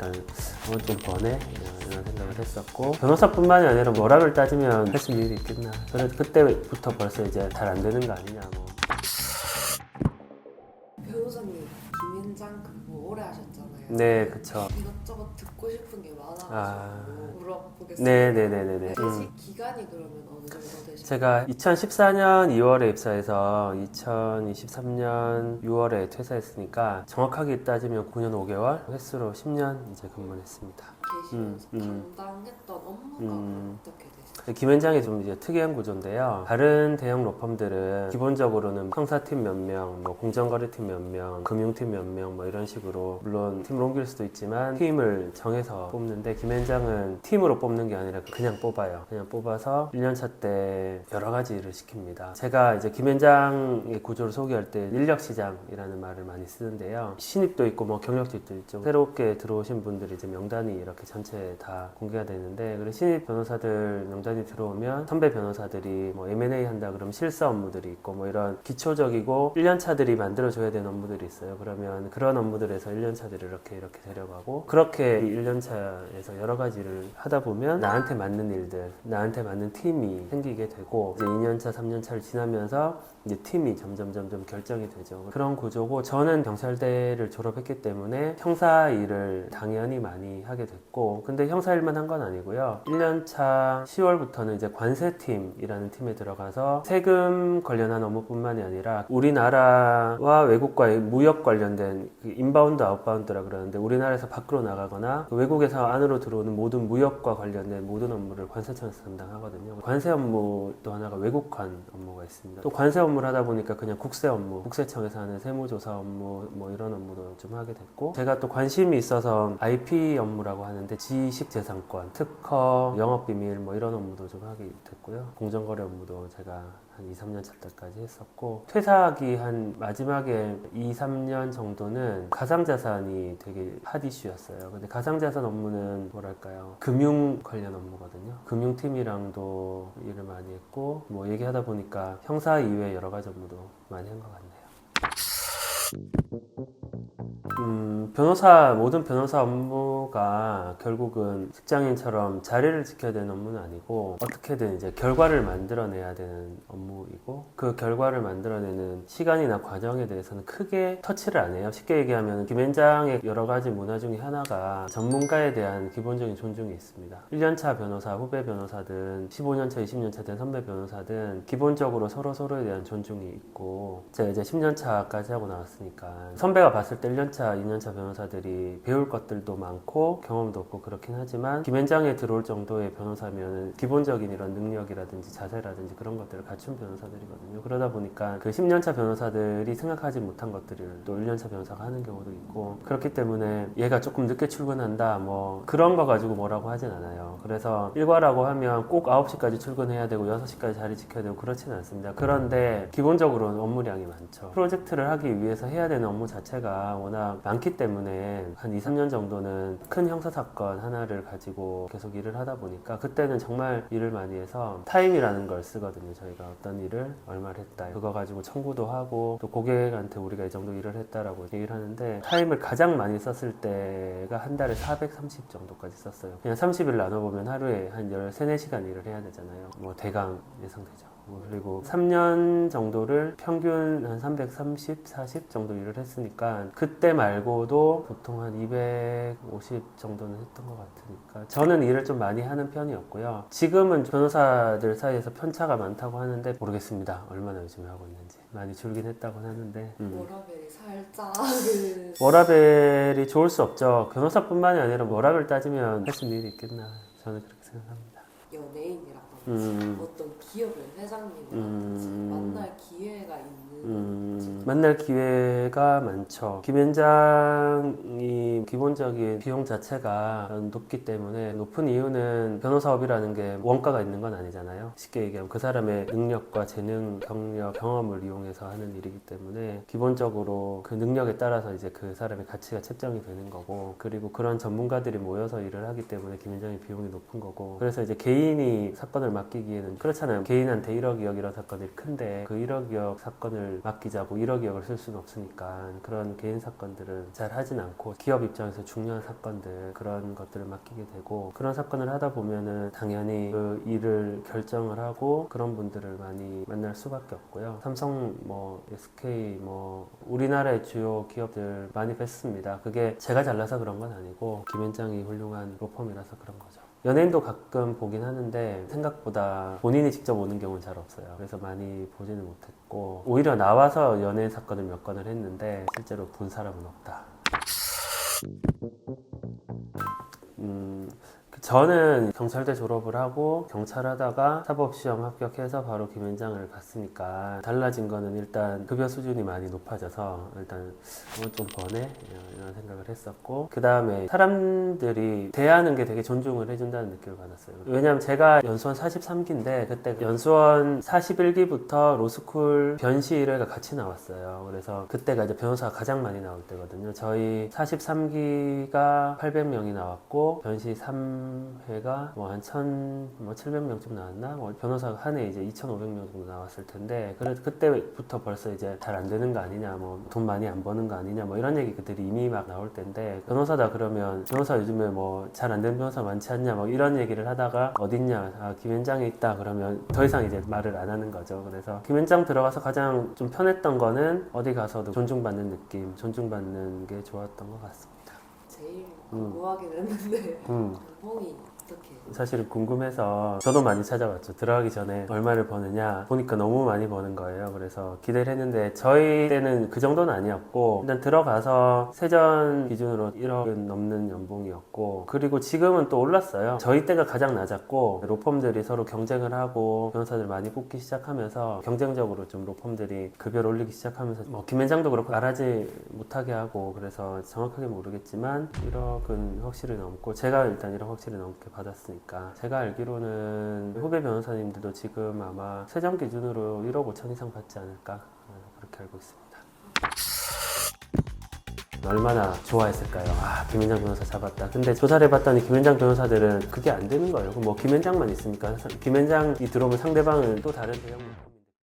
일단 어, 좀 번해 이런 생각을 했었고 변호사뿐만이 아니라 뭐라를 따지면 있는 일이 있겠나. 그래서 그때부터 벌써 이제 잘 안 되는 거 아니냐 뭐 네, 그쵸. 이것저것 듣고 싶은 게 많아가지고 아. 물어보겠습니다. 네네네네네. 퇴직 음. 기간이 그러면 어느 정도 되시나요? 제가 2014년 2월에 입사해서 2023년 6월에 퇴사했으니까 정확하게 따지면 9년 5개월 횟수로 10년 이제 근무했습니다. 계시면서 음, 음. 담당했던 업무가 음. 어떻게 되시나요? 김현장이 좀 이제 특이한 구조인데요. 다른 대형 로펌들은 기본적으로는 형사팀 몇 명, 뭐 공정거래팀 몇 명, 금융팀 몇 명, 뭐 이런 식으로 물론 팀을 옮길 수도 있지만 팀을 정해서 뽑는데 김현장은 팀으로 뽑는 게 아니라 그냥 뽑아요. 그냥 뽑아서 1년차 때 여러 가지 일을 시킵니다. 제가 이제 김현장의 구조를 소개할 때 인력시장이라는 말을 많이 쓰는데요. 신입도 있고 뭐 경력직도 있죠. 새롭게 들어오신 분들이 이제 명단이 이렇게 전체 다 공개가 되는데 그리고 신입 변호사들 명단이 들어오면 선배 변호사들이 뭐 M&A 한다 그러면 실사 업무들이 있고 뭐 이런 기초적이고 1년차들이 만들어줘야 되는 업무들이 있어요. 그러면 그런 업무들에서 1년차들을 이렇게 이렇게 데려가고 그렇게 1년차에서 여러 가지를 하다 보면 나한테 맞는 일들, 나한테 맞는 팀이 생기게 되고 이제 2년차, 3년차를 지나면서 이제 팀이 점점 점점 결정이 되죠. 그런 구조고 저는 경찰대를 졸업했기 때문에 형사 일을 당연히 많이 하게 됐고 근데 형사 일만 한 건 아니고요. 1년차 10월부터는 이제 관세팀이라는 팀에 들어가서 세금 관련한 업무뿐만이 아니라 우리나라와 외국과의 무역 관련된 그 인바운드 아웃바운드라 그러는데 우리나라에서 밖으로 나가거나 그 외국에서 안으로 들어오는 모든 무역과 관련된 모든 업무를 관세청에서 담당하거든요. 관세 업무 또 하나가 외국관 업무가 있습니다. 또 관세 업무를 하다 보니까 그냥 국세 업무, 국세청에서 하는 세무조사 업무 뭐 이런 업무도 좀 하게 됐고 제가 또 관심이 있어서 IP 업무라고 하는 데 지식 재산권, 특허, 영업 비밀 뭐 이런 업무도 좀 하게 됐고요. 공정거래 업무도 제가 한 2, 3년 차 때까지 했었고 퇴사하기 한 마지막에 2, 3년 정도는 가상자산이 되게 핫 이슈였어요. 근데 가상자산 업무는 뭐랄까요? 금융 관련 업무거든요. 금융팀이랑도 일을 많이 했고 뭐 얘기하다 보니까 형사 이외에 여러 가지 업무도 많이 한 것 같네요. 음, 변호사, 모든 변호사 업무가 결국은 직장인처럼 자리를 지켜야 되는 업무는 아니고 어떻게든 이제 결과를 만들어내야 되는 업무이고 그 결과를 만들어내는 시간이나 과정에 대해서는 크게 터치를 안 해요. 쉽게 얘기하면 김현장의 여러 가지 문화 중에 하나가 전문가에 대한 기본적인 존중이 있습니다. 1년차 변호사, 후배 변호사든 15년차, 20년차 된 선배 변호사든 기본적으로 서로 서로에 대한 존중이 있고 제가 이제 10년차까지 하고 나왔으니까 선배가 봤을 때 1년차, 2년차 변호사들이 배울 것들도 많고 경험도 없고 그렇긴 하지만 김현장에 들어올 정도의 변호사면 기본적인 이런 능력이라든지 자세라든지 그런 것들을 갖춘 변호사들이거든요. 그러다 보니까 그 10년차 변호사들이 생각하지 못한 것들을 또 1년차 변호사가 하는 경우도 있고 그렇기 때문에 얘가 조금 늦게 출근한다 뭐 그런 거 가지고 뭐라고 하진 않아요. 그래서 일과라고 하면 꼭 9시까지 출근해야 되고 6시까지 자리 지켜야 되고 그렇지는 않습니다. 그런데 기본적으로는 업무량이 많죠. 프로젝트를 하기 위해서 해야 되는 업무 자체가 워낙 많기 때문에 한 2, 3년 정도는 큰 형사사건 하나를 가지고 계속 일을 하다 보니까 그때는 정말 일을 많이 해서 타임이라는 걸 쓰거든요. 저희가 어떤 일을 얼마를 했다. 그거 가지고 청구도 하고 또 고객한테 우리가 이 정도 일을 했다라고 얘기를 하는데 타임을 가장 많이 썼을 때가 한 달에 430 정도까지 썼어요. 그냥 30일 나눠보면 하루에 한 13, 4시간 일을 해야 되잖아요. 뭐 대강 예상되죠. 뭐 그리고 3년 정도를 평균 한 330, 40 정도 일을 했으니까 그때 말고도 보통 한 250 정도는 했던 것 같으니까 저는 일을 좀 많이 하는 편이었고요. 지금은 변호사들 사이에서 편차가 많다고 하는데 모르겠습니다. 얼마나 요즘에 하고 있는지 많이 줄긴 했다고 하는데 음. 워라벨이 살짝 그 워라벨이 좋을 수 없죠. 변호사뿐만이 아니라 워라벨 따지면 할 수 있는 일이 있겠나 저는 그렇게 생각합니다. 연예인이라든지 음. 어떤 기업의 회장님이라든지 음. 만날 기회가 있는 음, 만날 기회가 많죠. 김현장이 기본적인 비용 자체가 높기 때문에 높은 이유는 변호사업이라는 게 원가가 있는 건 아니잖아요. 쉽게 얘기하면 그 사람의 능력과 재능, 경력, 경험을 이용해서 하는 일이기 때문에 기본적으로 그 능력에 따라서 이제 그 사람의 가치가 책정이 되는 거고 그리고 그런 전문가들이 모여서 일을 하기 때문에 김현장의 비용이 높은 거고 그래서 이제 개인이 사건을 맡기기에는 그렇잖아요. 개인한테 1억 2억 이런 사건이 큰데 그 1억 2억 사건을 맡기자고 1억 2억을 쓸 수는 없으니까 그런 개인 사건들은 잘 하진 않고 기업 입장에서 중요한 사건들 그런 것들을 맡기게 되고 그런 사건을 하다 보면은 당연히 그 일을 결정을 하고 그런 분들을 많이 만날 수밖에 없고요. 삼성 뭐 SK 뭐 우리나라의 주요 기업들 많이 뵀습니다. 그게 제가 잘나서 그런 건 아니고 김현장이 훌륭한 로펌이라서 그런 거죠. 연예인도 가끔 보긴 하는데 생각보다 본인이 직접 오는 경우는 잘 없어요. 그래서 많이 보지는 못했고 오히려 나와서 연예인 사건을 몇 건을 했는데 실제로 본 사람은 없다. 음, 그 저는 경찰대 졸업을 하고 경찰 하다가 사법시험 합격해서 바로 김현장을 갔으니까 달라진 거는 일단 급여 수준이 많이 높아져서 일단 어, 좀 버네 이런 생각을 했었고 그 다음에 사람들이 대하는 게 되게 존중을 해준다는 느낌을 받았어요. 왜냐면 제가 연수원 43기인데 그때 연수원 41기부터 로스쿨 변시 1회가 같이 나왔어요. 그래서 그때가 이제 변호사가 가장 많이 나올 때거든요. 저희 43기가 800명이 나왔고 변시 3 회가 뭐 한 1,000, 뭐 700명쯤 나왔나? 뭐 변호사가 한해 이제 2,500명 정도 나왔을 텐데 그래서 그때부터 벌써 이제 잘 안 되는 거 아니냐, 뭐 돈 많이 안 버는 거 아니냐, 뭐 이런 얘기들이 이미 막 나올 때인데 변호사다 그러면 변호사 요즘에 뭐 잘 안 되는 변호사 많지 않냐, 뭐 이런 얘기를 하다가 어딨냐, 아 김현장에 있다 그러면 더 이상 이제 말을 안 하는 거죠. 그래서 김현장 들어가서 가장 좀 편했던 거는 어디 가서도 존중받는 느낌, 존중받는 게 좋았던 것 같습니다. 제일 음. 궁금하긴 했는데 음. 연봉이 어떻게? 사실 궁금해서 저도 많이 찾아봤죠. 들어가기 전에 얼마를 버느냐 보니까 너무 많이 버는 거예요. 그래서 기대를 했는데 저희 때는 그 정도는 아니었고 일단 들어가서 세전 기준으로 1억은 넘는 연봉이었고 그리고 지금은 또 올랐어요. 저희 때가 가장 낮았고 로펌들이 서로 경쟁을 하고 변호사들 많이 뽑기 시작하면서 경쟁적으로 좀 로펌들이 급여를 올리기 시작하면서 뭐 김현장도 그렇고 말하지 못하게 하고 그래서 정확하게 모르겠지만 1억은 확실히 넘고 제가 일단 1억 확실히 넘게 받 았으니까 제가 알기로는 후배 변호사님들도 지금 아마 세정 기준으로 1억 5천 이상 받지 않을까 어, 그렇게 알고 있습니다. 얼마나 좋아했을까요? 아, 김현장 변호사 잡았다. 근데 조사를 해봤더니 김현장 변호사들은 그게 안 되는 거예요. 뭐 김현장만 있으니까 김현장이 들어오면 상대방은 또 다른 대형